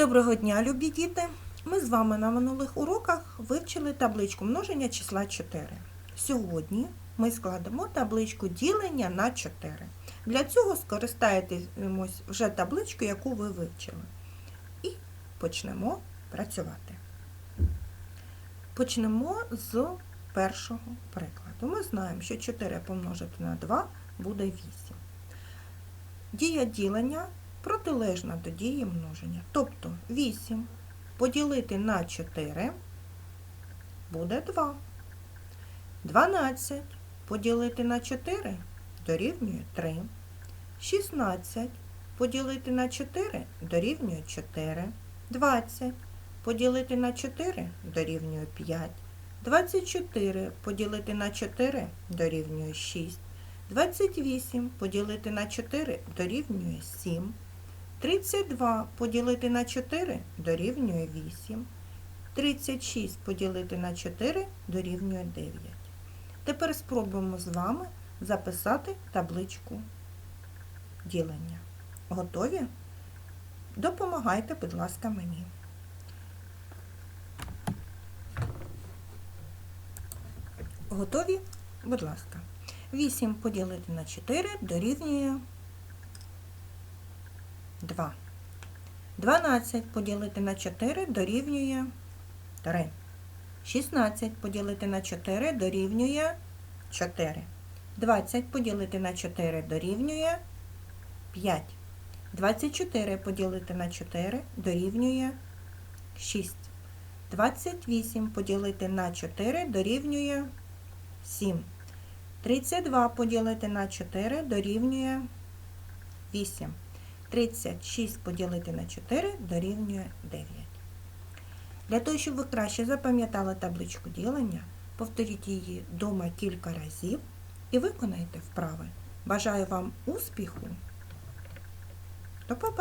Доброго дня, любі діти! Ми з вами на минулих уроках вивчили табличку множення числа 4. Сьогодні ми складемо табличку ділення на 4. Для цього скористаєтесь вже табличкою, яку ви вивчили. І почнемо працювати. Почнемо з першого прикладу. Ми знаємо, що 4 помножити на 2 буде 8. Дія ділення протилежна до дії множення. Тобто 8 поділити на 4 буде 2. 12 поділити на 4 дорівнює 3. 16 поділити на 4 дорівнює 4. 20 поділити на 4 дорівнює 5. 24 поділити на 4 дорівнює 6. 28 поділити на 4 дорівнює 7. 32 поділити на 4 дорівнює 8. 36 поділити на 4 дорівнює 9. Tепер спробуємо з вами записати табличку ділення. Готові? Допомагайте, будь ласка, мені. Готові? Будь ласка. 8 поділити на 4 дорівнює 2. 12 поділити на 4 дорівнює 3. 16 поділити на 4 дорівнює 4. 20 поділити на 4 дорівнює 5. 24 поділити на 4 дорівнює 6. 28 поділити на 4 дорівнює 7. 32 поділити на 4 дорівнює 8. 36 поділити на 4 дорівнює 9. Для того, щоб ви краще запам'ятали табличку ділення, повторіть її вдома кілька разів і виконайте вправи. Бажаю вам успіху. До побачення!